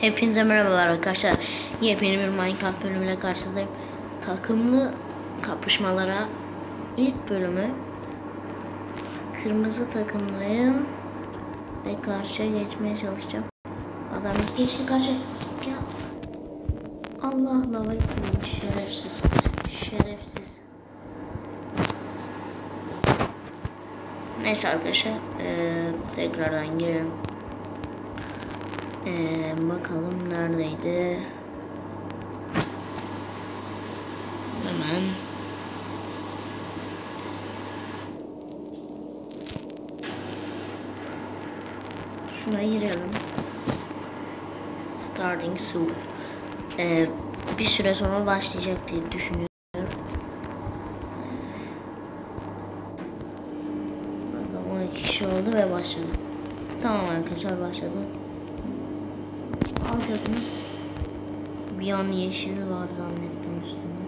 Hepinize merhabalar arkadaşlar. Yepyeni bir Minecraft bölümüyle karşınızdayım. Takımlı kapışmalara ilk bölümü kırmızı takımdayım ve karşıya geçmeye çalışacağım. Adam geçti karşı. Ya. Allah lava yıkılmış şerefsiz. Şerefsiz. Neyse arkadaşlar eee, tekrardan girelim. Ee, bakalım neredeydi? Hemen. Şuna girelim. Starting soon. Ee, bir süre sonra başlayacak diye düşünüyorum. Bakalım 12 kişi oldu ve başladı. Tamam arkadaşlar başladı. Altyapımız bir an yeşil var zannettim üstünde.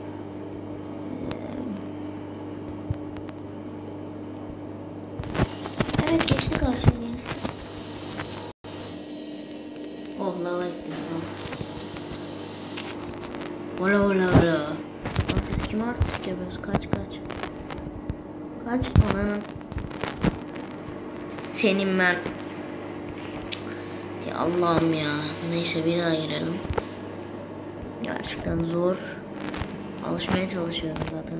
Ee, Evet geçti karşıya. Oh lava ettim. Ola ola ola. Lan siz kim artistik yapıyorsunuz? Kaç kaç. Kaç ananın. Senin ben. Ya Allah'ım ya. Neyse bir daha girelim. Gerçekten zor. Alışmaya çalışıyorum zaten.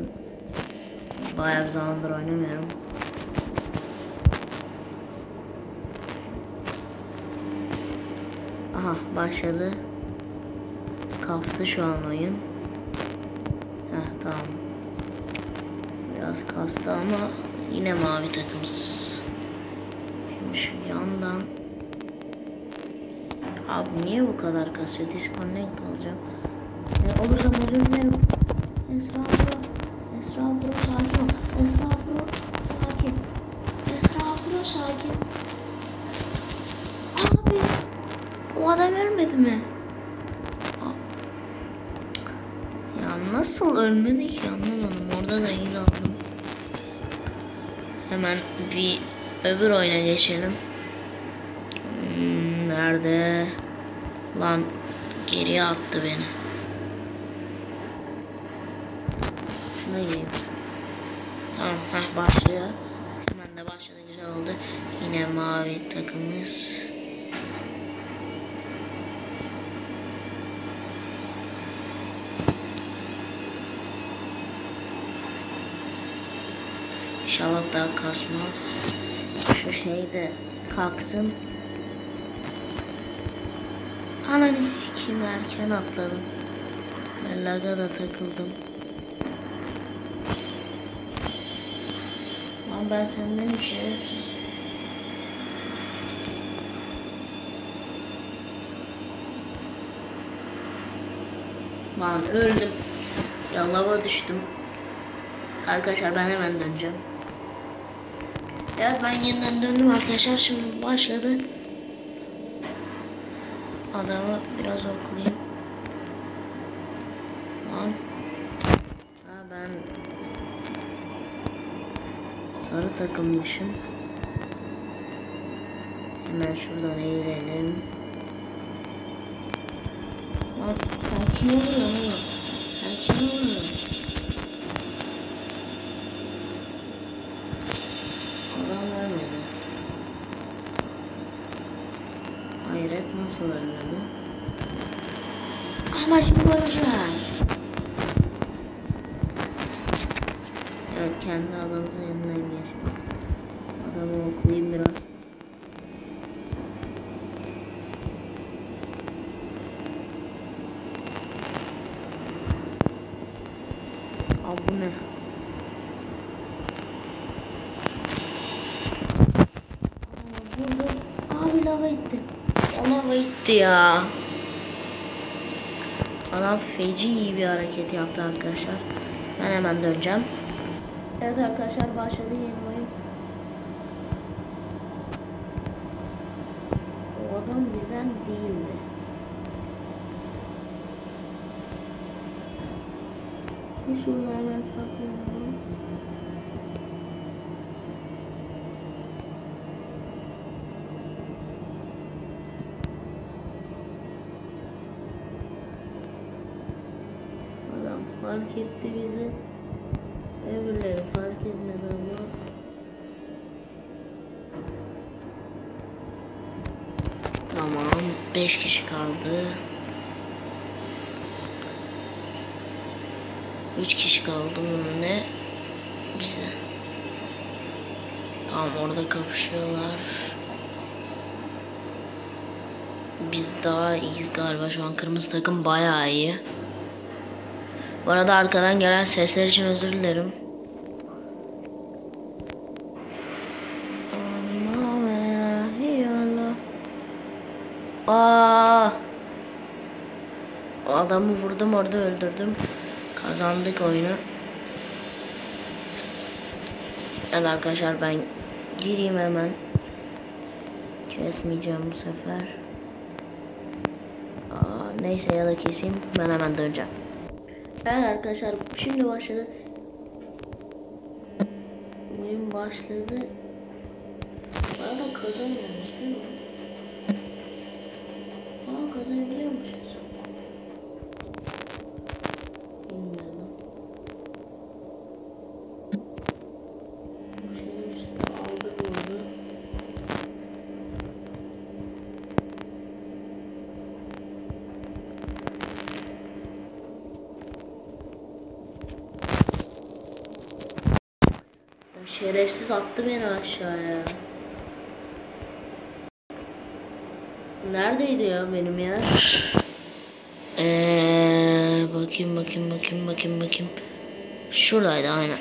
Bayağı bir zamandır oynamıyorum. Aha başladı. Kastı şu an oyun. Heh tamam. Biraz kastı ama yine mavi takımız. Şimdi şu yandan Abi niye bu kadar kasıyor? Disconnect olacağım. E, olursam özür dilerim. Esra Pro. Esra Pro sakin ol. Esra Pro sakin. Esra Pro sakin. Abi. O adam ölmedi mi? Ya nasıl ölmedi ki anlamadım. Orada da iyi aldım. Hemen bir öbür oyuna geçelim. Nerede? Lan geriye attı beni. Şuna gireyim. Tamam heh başlıyor. Hemen de başladı güzel oldu. Yine mavi takımız. İnşallah daha kasmaz. Şu şey de kalksın. Ananı sikeyim erken atladım. Ben laga da takıldım. Lan ben senden hiç şerefsiz. Lan öldüm. Ya lava düştüm. Arkadaşlar ben hemen döneceğim. Evet ben yeniden döndüm arkadaşlar. Şimdi başladı. Adamı biraz okuyayım. Lan. Ha ben sarı takılmışım. Hemen şuradan eğilelim. Lan kim oluyorsun? Sen kim oluyorsun? Adam vermedi. Ölmedi? Ama şimdi göreceğim. Evet kendi adamımızın yanından geçtim. Adamı okuyayım biraz. Abi bu ne? Burada abi lava itti. Lava itti ya. Adam feci iyi bir hareket yaptı arkadaşlar. Ben hemen döneceğim. Evet arkadaşlar başladı yeni oyun. O adam bizden değildi. Bir şunu hemen fark etti bizi. Öbürleri fark etmedi ama. Tamam. 5 kişi kaldı. 3 kişi kaldı mı ne? Bize. Tamam orada kapışıyorlar. Biz daha iyiyiz galiba şu an kırmızı takım bayağı iyi. Bu arada arkadan gelen sesler için özür dilerim. Aa! O adamı vurdum orada öldürdüm. Kazandık oyunu. Evet arkadaşlar ben gireyim hemen. Kesmeyeceğim bu sefer. Aa, neyse ya da keseyim. Ben hemen döneceğim. Evet arkadaşlar şimdi başladı. Oyun başladı. Arada kazanmıyoruz değil mi? Aa kazanabiliyormuşuz. Bilmiyorum. Bu şerefsiz de aldı bunu. Ya şerefsiz attı beni aşağıya. Neredeydi ya benim yer? Eee bakayım bakayım bakayım bakayım bakayım. Şuradaydı aynen.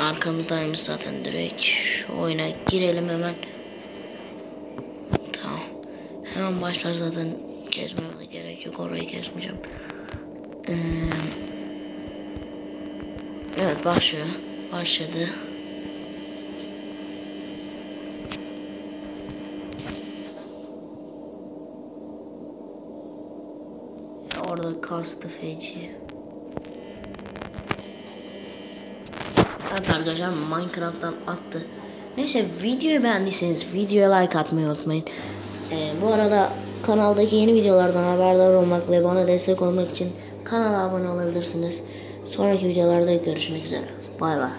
Arkamızdaymış zaten direkt. Şu oyuna girelim hemen. Tamam. Hemen başlar zaten gezmeme gerek yok. Orayı kesmeyeceğim. Eee Evet başlıyor. Başladı. Orada kastı feci. Evet arkadaşlar Minecraft'tan attı. Neyse videoyu beğendiyseniz videoya like atmayı unutmayın. Ee, bu arada kanaldaki yeni videolardan haberdar olmak ve bana destek olmak için kanala abone olabilirsiniz. Sonraki videolarda görüşmek üzere. Bay bay.